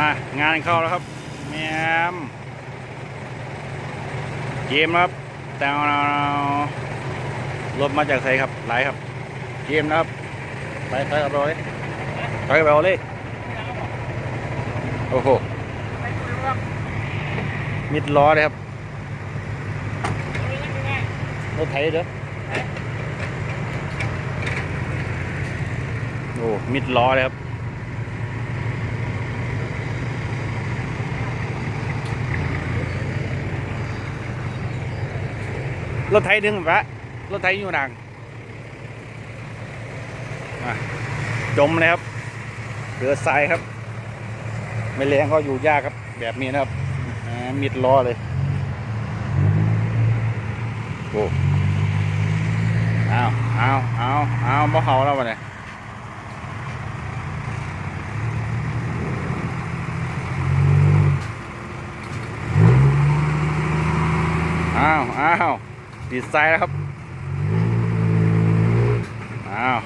อะงานเข้าแล้วครับแมมเกมครับแต่เอารถมาจากไทยครับไลครับเกมนะครับไปไปกับเราเลยไปกับเราเลยโอ้โหมิดล้อเลยครับรถไถเด้อโอ้มิดล้อเลยครับ รถไถดึงปะรถไถอยู่นางจมเลยครับเรือทรายครับ ไม่แรงก็อยู่ยากครับ แบบนี้นะครับมิดล้อเลยโอ้เอาเอาเอาเอาบ่เขาแล้ววะเนี่ยอ้าวอ้าว ติดไซด์แล้วครับ อ้าว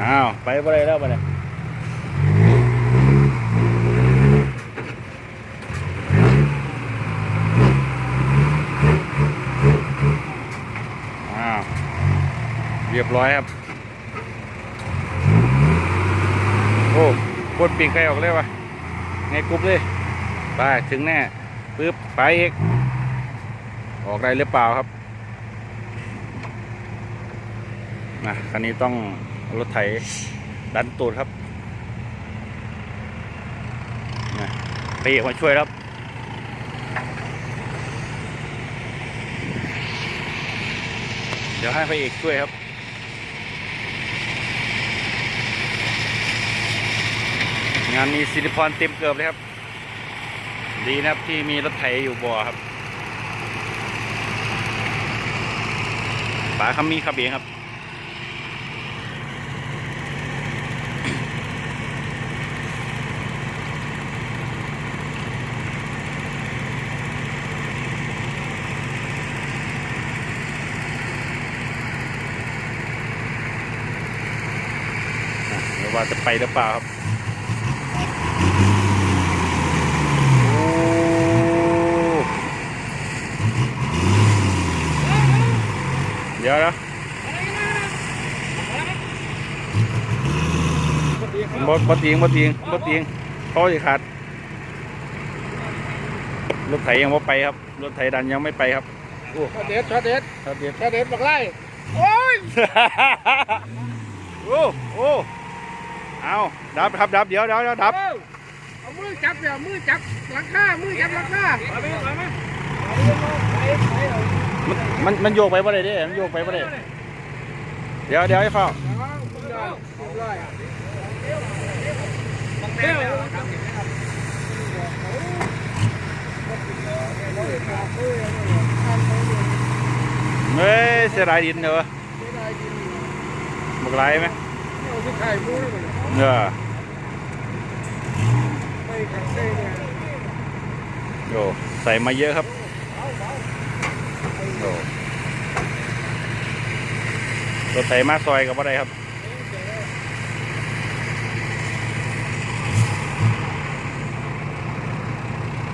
อ้าว ไปบ่ได้แล้วบ่เนี่ยอ้าวเรียบร้อยครับ โอ้กดปีกไก่ออกเลยวะไงกรุ๊บเลย ไป ถึงแน่ ปึ๊บไปอีกออกได้หรือเปล่าครับนะคันนี้ต้องรถไถดันตูดครับนะไปเอกมาช่วยครับเดี๋ยวให้พระเอกช่วยครับ งานนี้สิริพรเต็มเกือบเลยครับ ดีนะครับที่มีรถไถอยู่บ่อครับป๋าคำมีขับเองครับว่าจะไปหรือเปล่าครับ โอ้เดี๋ยวนะบดบดตีงบดตีงบดตีงเขาจะขาดรถไถยังไม่ไปครับรถไถดันยังไม่ไปครับโอ้ช็อตเด็ดช็อตเด็ดครับเดี๋ยวช็อตเด็ดบักไล่โอ้ยโอ้โอ้เอาดับครับดับเดี๋ยวเดี๋ยวเดี๋ยวดับเอาเอามือจับเดี๋ยวมือจับหลังคามือจับหลังคามั นมันมันโยกไปบ่ได้เด้มันโยกไปบ่ได้เดี๋ยวเดี๋ยวให้เฝ้าเดี๋ยเฮ้ยเสียดายดินเนอะบักไรไหมเอาที่ไข่มูนี่มันเนอะโยใส่มาเยอะครับ รถไถมาซอยกับอะไรครับ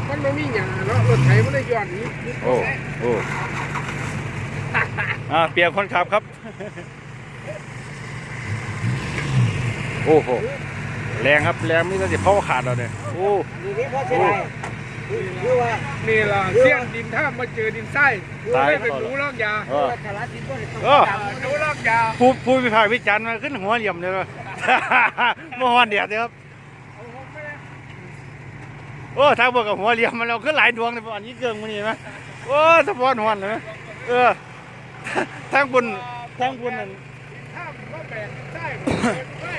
มันไม่มีหยาเนาะรถไถมันได้ย้อนนี้โอ้โอ้อ่าเปลี่ยนคนขับครับ โอ้โหแรงครับแรงไม่ต้องจะเพราะว่าขาดเราเนี่ยโอ้โอ้ นี่ล่ะเสี้ยนดินท่ามมาเจอดินไส้ตาย ไม่เป็นหนูลอกยาเออเออหนูลอกยาผู้ผู้พิพากษ์วิจารณ์มาขึ้นหัวเหลี่ยมเลยว่ะ เมื่อวานเดียดเลยครับ โอ้ทางบวกกับหัวเหลี่ยมมันเราขึ้นหลายดวงเลยอันนี้เกิงมันนี่ไหมโอ้สะพอนหัวเลยไหมเออ ทางบนทางบนนั่นท่ามก็แบ่งไส้ไส้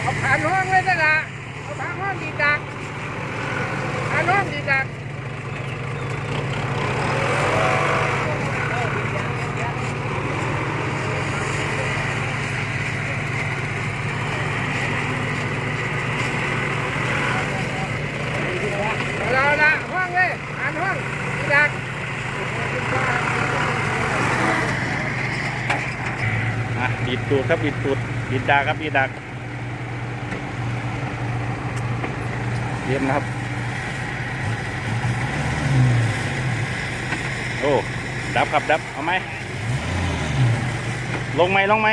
เอาผ่านห้องเลยนั่นล่ะเอาผ่านห้องดีดักผ่านห้องดีดัก เราละห้องเลยอ่านห้องดีดัก บีดตูดครับบีดตูดบีดดากครับบีดดากเย็นนะครับ โอ้ ดับครับดับ เอาไหม ลงไหมลงไหม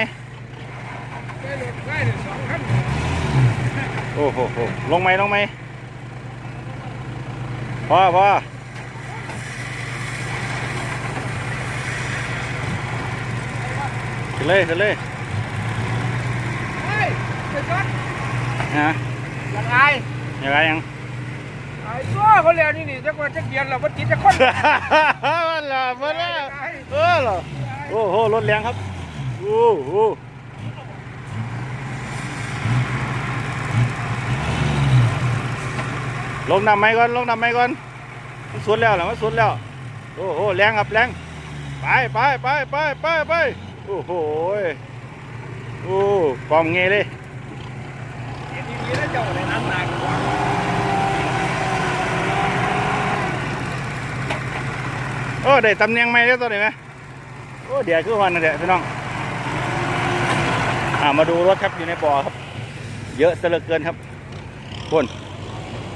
โอ้โหลงไหมลงไหมพอพอขึ้นเลยขึ้นเลย ฮะยังไงยังไงยังไอ้ตัวเขาเรียนนี่นี่จักวันจักเดียนเราบัดจิตจะคนมันละมันละเออเหรอโอ้โหรถแรงครับโอ้โหลงนำไหมก่อนลงนำไหมก่อนมันสุดแล้วหรอมันสุดแล้วโอ้โหแรงครับแรงไปไปไปไปไปไปโอ้โหโอ้กองเงยเลย ดีๆแล้วเจ้าในนั้นหนักกว่าโอ้ได้ตำแหน่งใหม่แล้วตัวนี้ไหมโอ้เดี๋ยวคือวันนั่นแหละพี่น้องอ่ามาดูรถครับอยู่ในบ่อครับ เยอะซะเลือเกินครับคุณ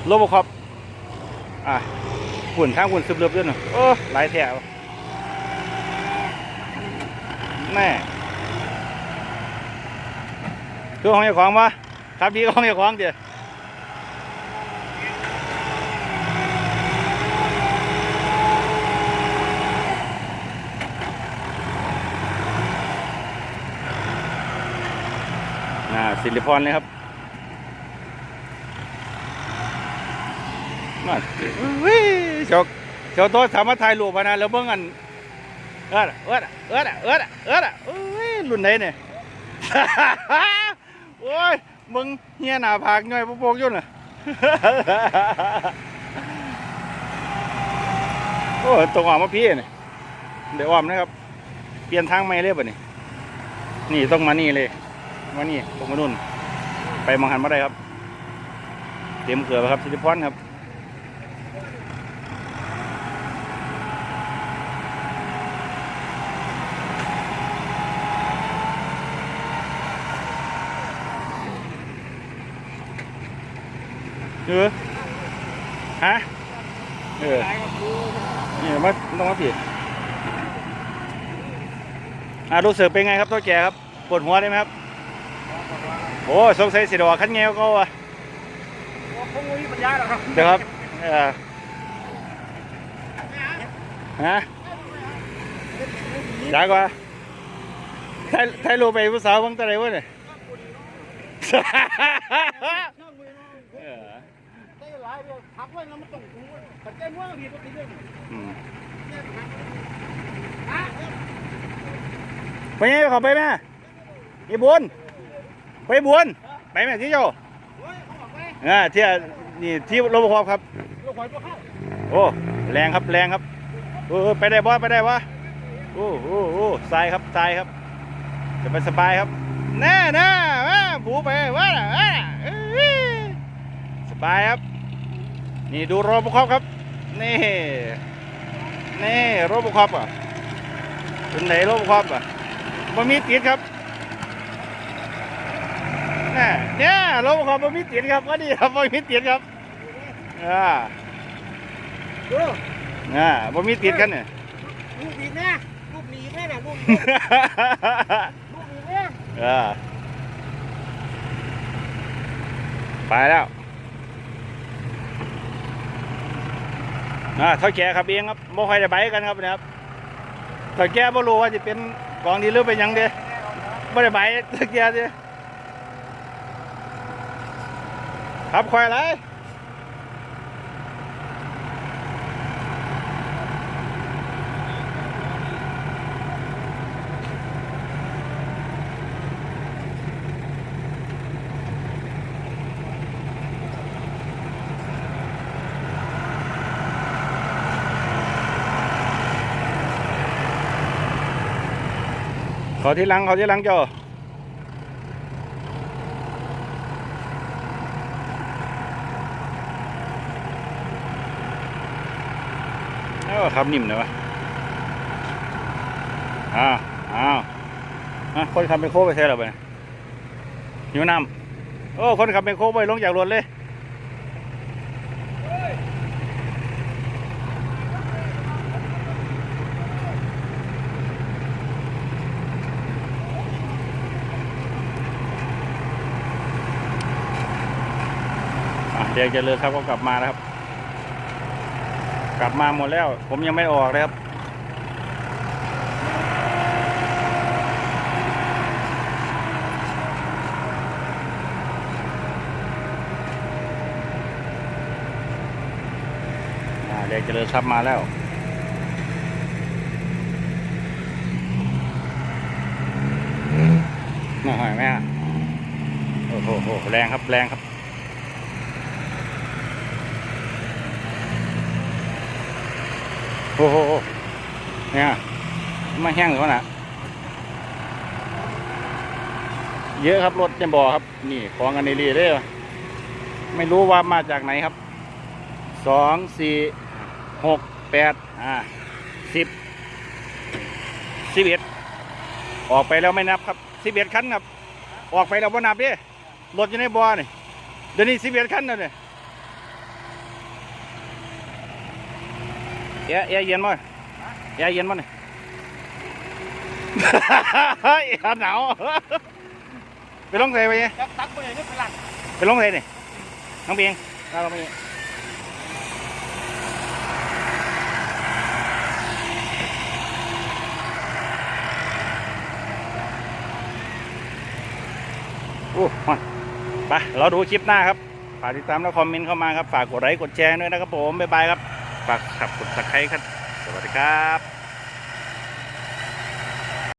โลบคอปอ่าหุ่นทางหุ่นซึมเลือบด้วยเนาะโอ้หลายแถวแม่คือของเจ้าของปะ ครับดีของเจ้าของเดี๋ยวอ่าสิริพรเลยครับมาวิเจ้าเจ้าโตัวสามารถถ่ายรูปมานะแล้วเบิ่งอันเอิดเอิดเอิดเอิดเอิดเอ้ยรุ่นไหนเนี่ย โอ้ย มึงเฮียหน้าผากย่อยโปกๆอยู่น่ะโอ้ยตรงออกมาพี่เนี่ยเดี๋ยวออมนะครับ เปลี่ยนทางไม่เลยป่ะนี่นี่ต้องมานี่เลยมานี่ตรงมานู่น ไปมองหันมาได้ครับ เตรียมเกลือนครับสิริพรครับ เออฮะเออนี่มาต้องมาผิดอ่ารู้สึกเป็นไงครับตัวแก่ครับปวดหัวได้ไหมครับโอ้สงสัยสิดอกขันเงี้ยวก็ว่ะคงไม่มีปัญญาหรอกครับเดี๋ยวครับเออฮะยากว่าไทยไทยรูปไปผู้สาวบังตะไรวะเนี่ย ได้หลายเดียวพักไว้แล้วมันต้องกูปัจจัยมั่วผิดปกติเรื่องอืมอะไปไงเขาไปไหมอีบุญไปบุญไปไหมที่โจ้เขาบอกไปอ่าที่นี่ที่รบคอปครับโอ้แรงครับแรงครับเออไปได้บ่ไปได้บ่โอ้โหโอ้ทรายครับทรายครับจะไปสบายครับแน่แน่ว่าผูไปว่าว่าสบายครับ นี่ดูโรบคอปครับ นี่ นี่โรบคอปอะเป็นไหนโรบคอปอะมันมีติดครับน่ะเนี่ยโรบคอปมันมีติดครับว่าดีครับมันมีติดครับอ่าดูอ่าบ่มีติดกันเนี่ยลูกดีแน่ลูกหนีแน่น่ะลูกลูกหนีแน่เออไปแล้ว อ่าเท่าแก่ครับเองครับบ่ค่อยได้ใบกันครับนะครับเท่าแก่บ่รู้ว่าจะเป็นกองดีหรือเป็นยังเด้บ่ได้ใบเท่าแก่เด้ครับคอยไร ขอที่หลังขอที่หลังเจ้าเออครับนิ่มเลยวะอ้าวอ้าวคนขับเป็นโค้ไปใช่หรอไปหิวน้ำโอ้คนขับเป็นโค้ไปลงจากรถเลย อะเดี๋ยวจะเลิกครับก็กลับมาแล้วครับ กลับมาหมดแล้ว ผมยังไม่ออกเลยครับอ่าเดี๋ยวเจริญทรัพย์มาแล้วน่าหอยไหมฮะโอ้โหโอ้โหแรงครับแรงครับ โอ้โหเนี่ยมาแห้งเปล่านะเยอะครับรถจะบอครับ นี่ของอันนี้รีเด้ไม่รู้ว่ามาจากไหนครับสองสี่หกแปดอ่าสิบสิบเอ็ดออกไปแล้วไม่นับครับสิบเอ็ดคันครับ ออกไปแล้วไม่นับเดิรถอยู่ในบ่อนี่เดี๋ยวนี้สิบเอ็ดคันแล้วเนี่ย แอร์แอร์เย็นมั้ยแอร์เย็นมั้ยนี่เฮ้ยแอร์หนาวไปลงใส่ไปไงแล้วตักไปไหนนี่พลังไปลงใส่นี่น้องเบียงเราเราไปโอ้มาไปเราดูคลิปหน้าครับ ฝากติดตามและคอมเมนต์เข้ามาครับ ฝากกดไลค์กดแชร์ด้วยนะครับผม บ๊ายบายครับ ฝากขับกดตะไคร้ครับ สวัสดีครับ